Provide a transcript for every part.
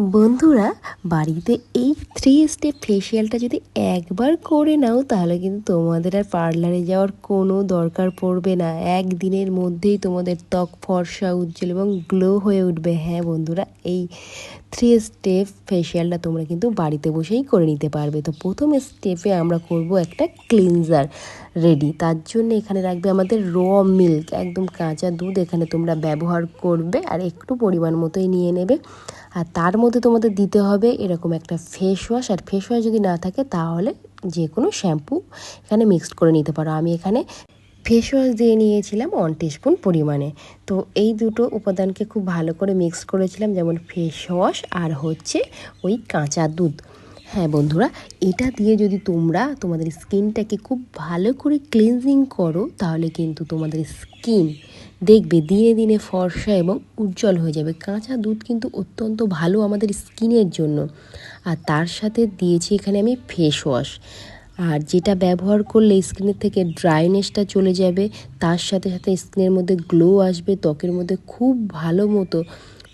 বন্ধুরা, বাড়িতে এই থ্রি স্টেপ ফেসিয়ালটা যদি একবার করে নাও, তাহলে কিন্তু তোমাদের আর পার্লারে যাওয়ার কোনো দরকার পড়বে না। একদিনের মধ্যেই তোমাদের ত্বক ফর্সা, উজ্জ্বল এবং গ্লো হয়ে উঠবে। হ্যাঁ বন্ধুরা, এই থ্রি স্টেপ ফেসিয়ালটা তোমরা কিন্তু বাড়িতে বসেই করে নিতে পারবে। তো প্রথম স্টেপে আমরা করব একটা ক্লিনজার রেডি তার জন্য এখানে রাখবে আমাদের র মিল্ক একদম কাঁচা দুধ। এখানে তোমরা ব্যবহার করবে আর একটু পরিমাণ মতোই নিয়ে নেবে। আর তার মধ্যে তোমাদের দিতে হবে এরকম একটা ফেস ওয়াশ আর ফেস ওয়াশ যদি না থাকে তাহলে যে কোনো শ্যাম্পু এখানে মিক্সড করে নিতে পারো। আমি এখানে ফেস ওয়াশ দিয়ে নিয়েছিলাম ওয়ান টিস্পুন পরিমাণে। তো এই দুটো উপাদানকে খুব ভালো করে মিক্স করেছিলাম, যেমন ফেস ওয়াশ আর হচ্ছে ওই কাঁচা দুধ। হ্যাঁ বন্ধুরা, এটা দিয়ে যদি তোমরা তোমাদের স্কিনটাকে খুব ভালো করে ক্লিনজিং করো, তাহলে কিন্তু তোমাদের স্কিন দেখবে দিনে দিনে ফর্সা এবং উজ্জ্বল হয়ে যাবে। কাঁচা দুধ কিন্তু অত্যন্ত ভালো আমাদের স্কিনের জন্য। আর তার সাথে দিয়েছি এখানে আমি ফেস ওয়াশ আর যেটা ব্যবহার করলে স্কিনের থেকে ড্রাইনেসটা চলে যাবে, তার সাথে সাথে স্কিনের মধ্যে গ্লো আসবে, ত্বকের মধ্যে খুব ভালো মতো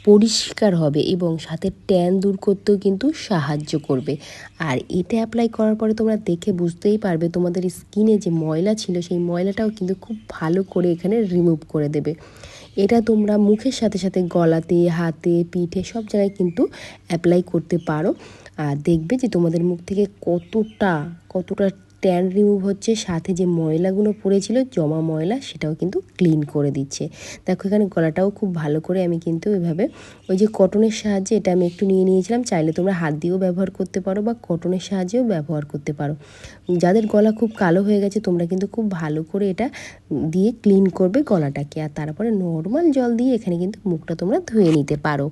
পরিষ্কার হবে এবং সাথে ট্যান দূর করতেও কিন্তু সাহায্য করবে। আর এটা অ্যাপ্লাই করার পরে তোমরা দেখে বুঝতেই পারবে তোমাদের স্কিনে যে ময়লা ছিল, সেই ময়লাটাও কিন্তু খুব ভালো করে এখানে রিমুভ করে দেবে। এটা তোমরা মুখের সাথে সাথে গলাতে, হাতে, পিঠে সব জায়গায় কিন্তু অ্যাপ্লাই করতে পারো। আর দেখবে যে তোমাদের মুখ থেকে কতটা কতটা ট্যান রিমুভ হচ্ছে, সাথে যে ময়লাগুলো পড়েছিল, জমা ময়লা, সেটাও কিন্তু ক্লিন করে দিচ্ছে। দেখো, এখানে গলাটাও খুব ভালো করে আমি কিন্তু এভাবে ওই যে কটনের সাহায্যে এটা আমি একটু নিয়ে নিয়েছিলাম। চাইলে তোমরা হাত দিয়েও ব্যবহার করতে পারো বা কটনের সাহায্যেও ব্যবহার করতে পারো। যাদের গলা খুব কালো হয়ে গেছে, তোমরা কিন্তু খুব ভালো করে এটা দিয়ে ক্লিন করবে গলাটাকে। আর তারপরে নর্মাল জল দিয়ে এখানে কিন্তু মুখটা তোমরা ধুয়ে নিতে পারো।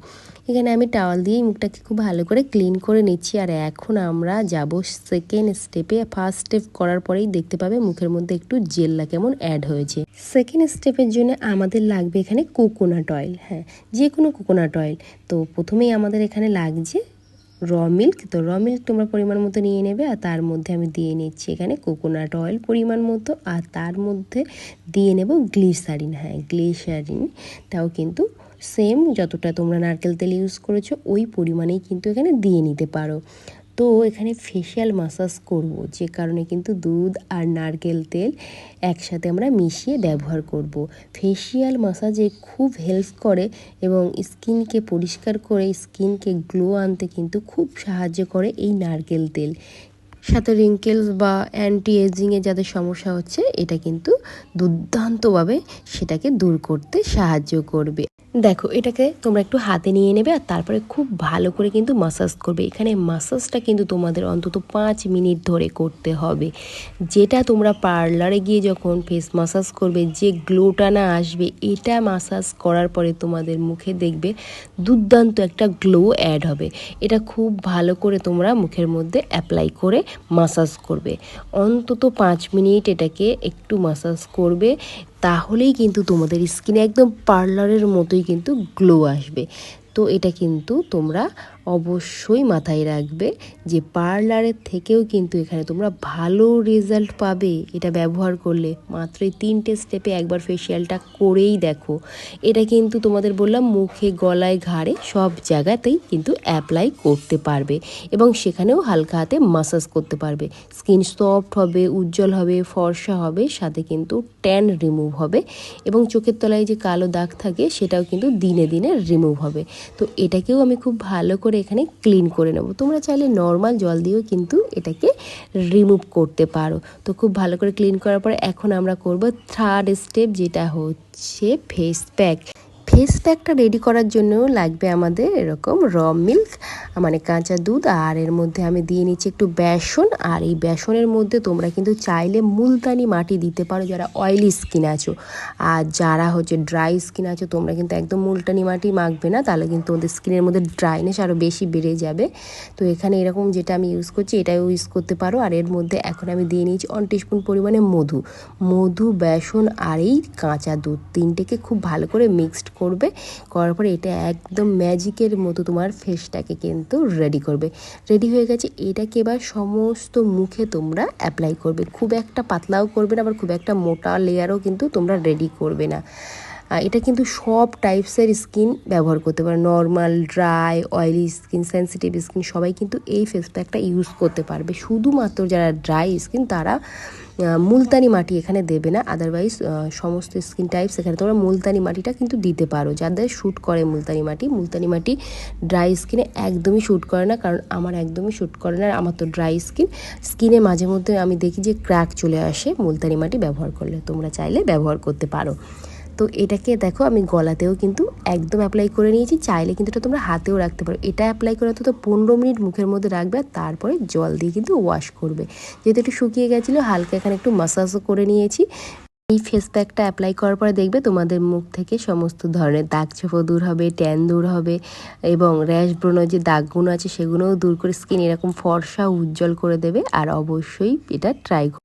এখানে আমি টাওয়াল দিয়ে মুখটাকে খুব ভালো করে ক্লিন করে নিচ্ছি। আর এখন আমরা যাব সেকেন্ড স্টেপে ফার্স্ট স্টেপ করার পরেই দেখতে পাবে মুখের মধ্যে একটু জেল্লা কেমন অ্যাড হয়েছে। সেকেন্ড স্টেপের জন্য আমাদের লাগবে এখানে কোকোনাট অয়েল হ্যাঁ যে কোনো কোকোনাট অয়েল তো প্রথমেই আমাদের এখানে লাগছে র মিল্ক তো র মিল্ক তোমরা পরিমাণ মতো নিয়ে নেবে আর তার মধ্যে আমি দিয়ে নিচ্ছি এখানে কোকোনাট অয়েল পরিমাণ মতো আর তার মধ্যে দিয়ে নেব গ্লিসারিন হ্যাঁ গ্লিসারিন তাও কিন্তু সেম যতটা তোমরা নারকেল তেল ইউজ করেছ ওই পরিমাণেই কিন্তু এখানে দিয়ে নিতে পারো। তো এখানে ফেশিয়াল মাসাজ করব। যে কারণে কিন্তু দুধ আর নারকেল তেল একসাথে আমরা মিশিয়ে ব্যবহার করব। ফেশিয়াল মাসাজে খুব হেল্প করে এবং স্কিনকে পরিষ্কার করে স্কিনকে গ্লো আনতে কিন্তু খুব সাহায্য করে এই নারকেল তেল। সাথে রিঙ্কেলস বা অ্যান্টি এজিংয়ে যাদের সমস্যা হচ্ছে, এটা কিন্তু দুর্দান্তভাবে সেটাকে দূর করতে সাহায্য করবে। দেখো, এটাকে তোমরা একটু হাতে নিয়ে নেবে আর তারপরে খুব ভালো করে কিন্তু মাসাজ করবে। এখানে মাসাজটা কিন্তু তোমাদের অন্তত পাঁচ মিনিট ধরে করতে হবে। যেটা তোমরা পার্লারে গিয়ে যখন ফেস মাসাজ করবে, যে গ্লোটা না আসবে, এটা মাসাজ করার পরে তোমাদের মুখে দেখবে দুর্দান্ত একটা গ্লো অ্যাড হবে। এটা খুব ভালো করে তোমরা মুখের মধ্যে অ্যাপ্লাই করে মাসাজ করবে। অন্তত পাঁচ মিনিট এটাকে একটু মাসাজ করবে। তাহলেই কিন্তু তোমাদের স্কিনে একদম পার্লারের মতোই কিন্তু গ্লো আসবে। তো এটা কিন্তু তোমরা অবশ্যই মাথায় রাখবে যে পার্লারের থেকেও কিন্তু এখানে তোমরা ভালো রেজাল্ট পাবে এটা ব্যবহার করলে। মাত্র এই তিনটে স্টেপে একবার ফেসিয়ালটা করেই দেখো। এটা কিন্তু তোমাদের বললাম মুখে গলায় ঘাড়ে সব জায়গাতেই কিন্তু অ্যাপ্লাই করতে পারবে এবং সেখানেও হালকা হাতে মাসাজ করতে পারবে। স্কিন সফট হবে, উজ্জ্বল হবে, ফর্সা হবে, সাথে কিন্তু ট্যান রিমুভ হবে এবং চোখের তলায় যে কালো দাগ থাকে সেটাও কিন্তু দিনে দিনে রিমুভ হবে। তো এটাকেও আমি খুব ভালো করে এখানে ক্লিন করে নেব। তোমরা চাইলে নর্মাল জল দিয়েও কিন্তু এটাকে রিমুভ করতে পারো। তো খুব ভালো করে ক্লিন করার পরে এখন আমরা করব থার্ড স্টেপ যেটা হচ্ছে ফেস প্যাক ফেস প্যাকটা রেডি করার জন্য লাগবে আমাদের এরকম র মিল্ক মানে কাঁচা দুধ, আর এর মধ্যে আমি দিয়ে নিচ্ছি একটু বেসন, আর এই বেসনের মধ্যে তোমরা কিন্তু চাইলে মুলতানি মাটি দিতে পারো যারা অয়েলি স্কিন আছো। আর যারা হচ্ছে ড্রাই স্কিন আছো, তোমরা কিন্তু একদম মুলতানি মাটি মাখবে না, তাহলে কিন্তু তোমাদের স্কিনের মধ্যে ড্রাইনেস আরও বেশি বেড়ে যাবে। তো এখানে এরকম যেটা আমি ইউজ করছি, এটাও ইউজ করতে পারো। আর এর মধ্যে এখন আমি দিয়ে নিয়েছি অন টিস্পুন পরিমাণে মধু। মধু, বেসন, আর এই কাঁচা দুধ, তিনটেকে খুব ভালো করে মিক্সড করবে, করার পরে এটা একদম ম্যাজিকের মতো তোমার ফেসটাকে কিন্তু রেডি করবে। রেডি হয়ে গেছে, এটাকে এবার সমস্ত মুখে তোমরা অ্যাপ্লাই করবে। খুব একটা পাতলাও করবে না, আবার খুব একটা মোটা লেয়ারও কিন্তু তোমরা রেডি করবে না। এটা কিন্তু সব টাইপসের স্কিন ব্যবহার করতে পারে। Normal dry oily skin sensitive skin সবাই কিন্তু এই ফেস প্যাকটা ইউজ করতে পারবে। শুধুমাত্র যারা ড্রাই স্কিন তারা মুলতানি মাটি এখানে দেবে না আদারওয়াইজ সমস্ত স্কিন টাইপস এখানে তোমরা মুলতানি মাটিটা কিন্তু দিতে পারো। যাদের শ্যুট করে মুলতানি মাটি মুলতানি মাটি ড্রাই স্কিনে একদমই শ্যুট করে না, কারণ আমার একদমই শ্যুট করে না আমার তো ড্রাই স্কিন স্কিনে মাঝে মধ্যে আমি দেখি যে ক্র্যাক চলে আসে মুলতানি মাটি ব্যবহার করলে, তোমরা চাইলে ব্যবহার করতে পারো। তো এটাকে দেখো আমি গলাতেও কিন্তু একদম অ্যাপ্লাই করে নিয়েছি। চাইলে কিন্তু এটা তোমরা হাতেও রাখতে পারো। এটা অ্যাপ্লাই করে তো পনেরো মিনিট মুখের মধ্যে রাখবে আর তারপরে জল দিয়ে কিন্তু ওয়াশ করবে। যেহেতু একটু শুকিয়ে গেছিল, হালকা এখানে একটু মাসাজও করে নিয়েছি। এই ফেস প্যাকটা অ্যাপ্লাই করার পরে দেখবে তোমাদের মুখ থেকে সমস্ত ধরনের দাগ ছোপো দূর হবে ট্যান দূর হবে এবং র্যাশ ব্রণ যে দাগগুলো আছে সেগুলোও দূর করে স্কিন এরকম ফর্সা উজ্জ্বল করে দেবে। আর অবশ্যই এটা ট্রাই